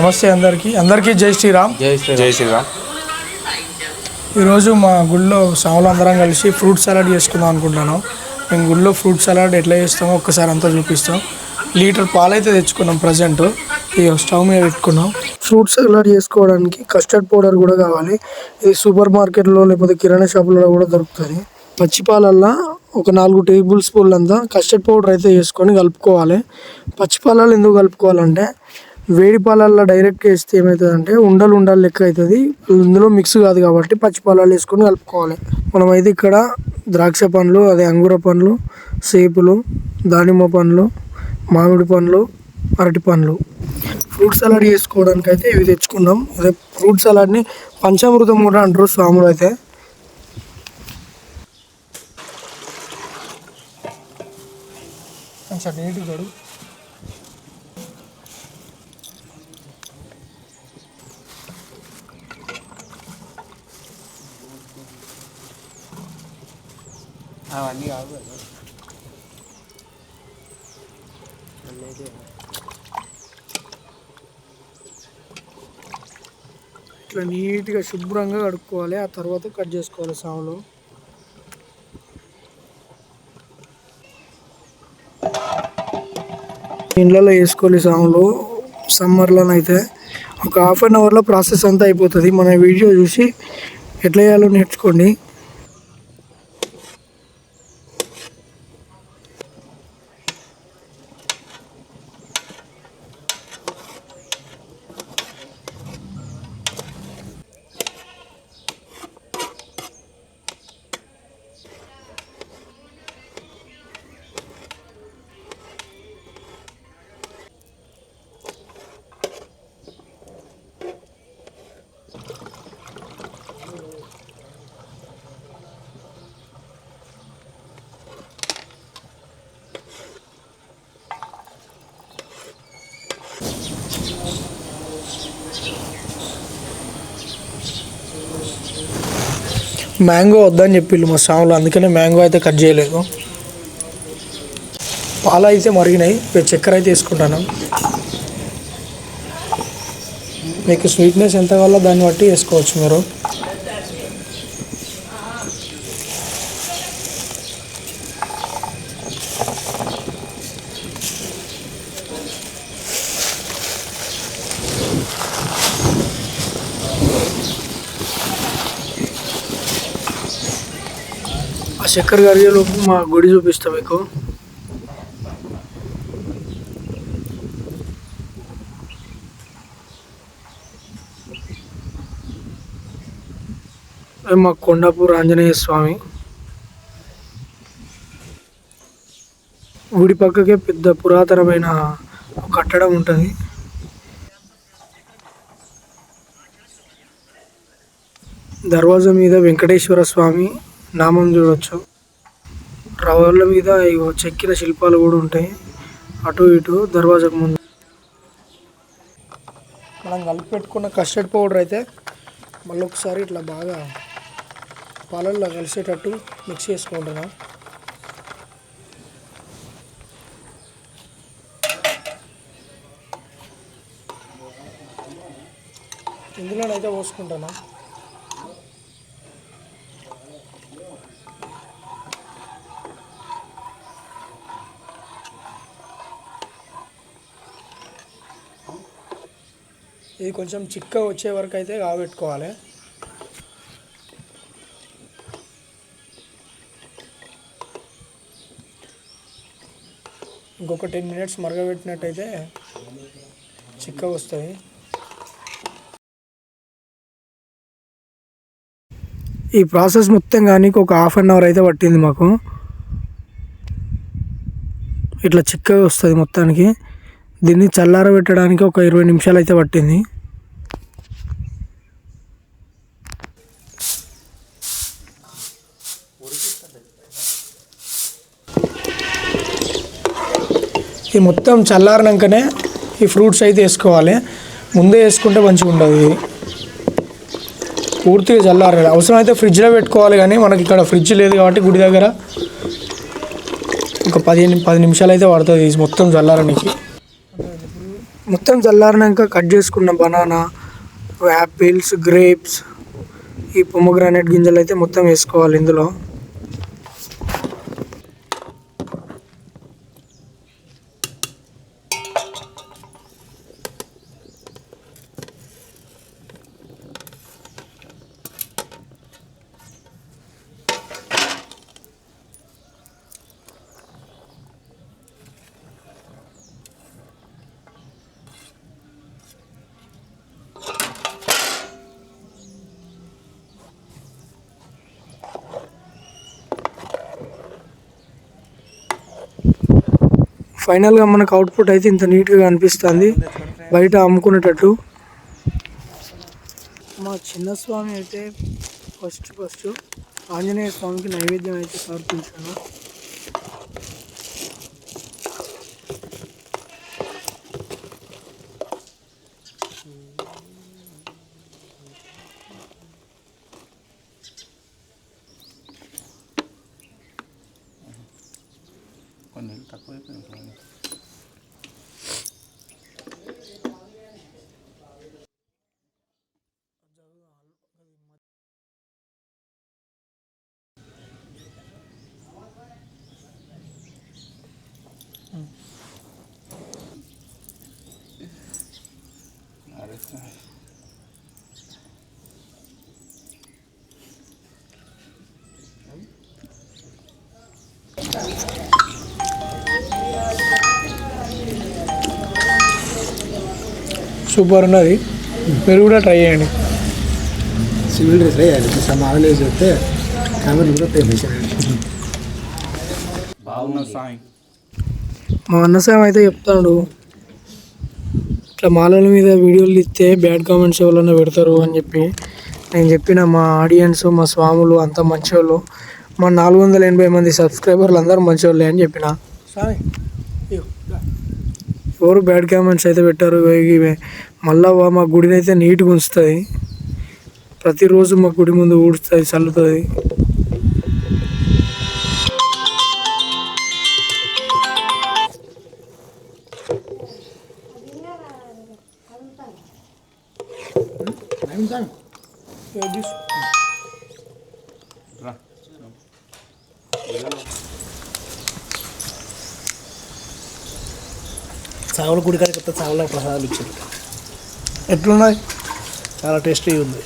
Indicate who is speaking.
Speaker 1: నమస్తే అందరికీ. అందరికీ జై శ్రీరామ్.
Speaker 2: జై శ్రీరామ్.
Speaker 3: జై శ్రీరామ్.
Speaker 1: ఈరోజు మా గుళ్ళో సాములు అందరం కలిసి ఫ్రూట్ సలాడ్ చేసుకుందాం అనుకుంటున్నాను. మేము గుళ్ళో ఫ్రూట్ సలాడ్ ఎట్లా చేస్తామో ఒక్కసారి అంతా చూపిస్తాం. లీటర్ పాలైతే తెచ్చుకున్నాం ప్రజెంట్. ఈ స్టవ్ మీద పెట్టుకున్నాం. ఫ్రూట్ సలాడ్ చేసుకోవడానికి కస్టర్డ్ పౌడర్ కూడా కావాలి. ఇది సూపర్ మార్కెట్లో లేకపోతే కిరాణా షాపులలో కూడా దొరుకుతుంది. పచ్చి పాలల్లో ఒక నాలుగు టేబుల్ స్పూన్లు అంతా కస్టర్డ్ పౌడర్ అయితే వేసుకొని కలుపుకోవాలి. పచ్చి పాలల్లో ఎందుకు కలుపుకోవాలంటే వేడి పాలల్లో డైరెక్ట్గా వేస్తే ఏమవుతుందంటే ఉండలు ఉండలు లెక్క అవుతుంది. ఇందులో మిక్స్ కాదు కాబట్టి పచ్చి పాలాలు వేసుకొని కలుపుకోవాలి. మనమైతే ఇక్కడ ద్రాక్ష పండ్లు అదే అంగూర పండ్లు సేపులు దానిమ్మ పండ్లు మామిడి పండ్లు అరటి పండ్లు. ఫ్రూట్ సలాడ్ చేసుకోవడానికి అయితే ఇవి తెచ్చుకున్నాం. అదే ఫ్రూట్ సలాడ్ని పంచామృతం కూడా అంటారు స్వాములు అయితే. కొంచెం నీట్గా
Speaker 2: అవన్నీ కాదు.
Speaker 1: ఇట్లా నీట్గా శుభ్రంగా కడుక్కోవాలి. ఆ తర్వాత కట్ చేసుకోవాలి సాములు ఇండ్లలో వేసుకోవాలి సాములు సమ్మర్లోనైతే ఒక హాఫ్ అన్ అవర్లో ప్రాసెస్ అంతా అయిపోతుంది. మన వీడియో చూసి ఎట్లా చేయాలో నేర్చుకోండి. మ్యాంగో వద్దని చెప్పిళ్ళు మా సాములు అందుకనే మ్యాంగో అయితే కట్ చేయలేదు. పాలు అయితే మరిగినాయి చక్కెర అయితే వేసుకుంటాను. మీకు స్వీట్నెస్ ఎంత కావాలో దాన్ని బట్టి వేసుకోవచ్చు మీరు. చక్కెర కరిగేలోపు మా గుడి చూపిస్తా మీకు. మా కొండాపూర్ ఆంజనేయ స్వామి. గుడి పక్కకే పెద్ద పురాతనమైన కట్టడం ఉంటుంది. దర్వాజా మీద వెంకటేశ్వర స్వామి నామం చూడొచ్చు. రవర్ల మీద ఇగో చెక్కిన శిల్పాలు కూడా ఉంటాయి. అటు ఇటు దర్వాజకు ముందు. మనం కలిపి పెట్టుకున్న కస్టర్డ్ పౌడర్ అయితే మళ్ళీ ఒకసారి ఇట్లా బాగా పాలల్లో కలిసేటట్టు మిక్స్ చేసుకుంటున్నా. ఇందులోనైతే పోసుకుంటాను ఇది కొంచెం చిక్క వచ్చే వరకు అయితే కాబెట్టుకోవాలి ఇంకొక టెన్ మినిట్స్ మరగబెట్టినట్టయితే చిక్క వస్తుంది ఈ ప్రాసెస్ మొత్తం కానీ ఒక హాఫ్ అన్ అవర్ అయితే పట్టింది మాకు. ఇట్లా చిక్కగా వస్తుంది మొత్తానికి. దీన్ని చల్లారబెట్టడానికి ఒక ఇరవై నిమిషాలు అయితే పట్టింది. ఈ మొత్తం చల్లారినాకనే ఈ ఫ్రూట్స్ అయితే వేసుకోవాలి. ముందే వేసుకుంటే మంచిగా ఉండదు ఇది. పూర్తిగా చల్లారాలి. అవసరం అయితే ఫ్రిడ్జ్లో పెట్టుకోవాలి కానీ మనకి ఇక్కడ ఫ్రిడ్జ్ లేదు కాబట్టి గుడి దగ్గర ఒక పదిహేను పది నిమిషాలు అయితే పడుతుంది ఇది మొత్తం చల్లారనికి మొత్తం చల్లారినాక కట్ చేసుకున్న బనానా యాపిల్స్ గ్రేప్స్ ఈ పొమగ్రానైట్ గింజలు అయితే మొత్తం వేసుకోవాలి ఇందులో. ఫైనల్గా మనకు అవుట్పుట్ అయితే ఇంత నీట్గా అనిపిస్తుంది బయట అమ్ముకునేటట్టు. మా చిన్న స్వామి అయితే ఫస్ట్ ఫస్ట్ ఆంజనేయ స్వామికి నైవేద్యం అయితే సమర్పించాను.
Speaker 2: con el taco de pensamiento. Thank you.
Speaker 1: Super ఉన్నది. మీరు కూడా ట్రై చేయండి.
Speaker 3: సివిల్ డ్రెస్ వేయాలి. సమావేశం చెప్తే కామెంట్ కూడా ఫేమస్
Speaker 2: బాగున్న సాయి.
Speaker 1: మా అన్నసాయం అయితే చెప్తాడు. ఇట్లా మాలల మీద వీడియోలు ఇస్తే బ్యాడ్ కామెంట్స్ ఎవరైనా పెడతారు అని చెప్పి. నేను చెప్పిన మా ఆడియన్స్ మా స్వాములు అంత మంచివాళ్ళు మా నాలుగు వందల ఎనభై మంది సబ్స్క్రైబర్లు అందరూ మంచివాళ్ళే అని చెప్పిన. ఎవరు బ్యాడ్ కామెంట్స్ అయితే పెట్టారు ఇవి. మళ్ళా మా గుడిని అయితే నీట్గా ఉంచుతుంది ప్రతిరోజు మా గుడి ముందు ఊడుస్తుంది చల్లుతుంది
Speaker 2: రా
Speaker 3: చావుల గుడి కాడికి వస్తే చావుల ప్రసాదాలు ఇచ్చారు.
Speaker 1: ఎట్లున్నాయి?
Speaker 3: చాలా టేస్టీ ఉంది.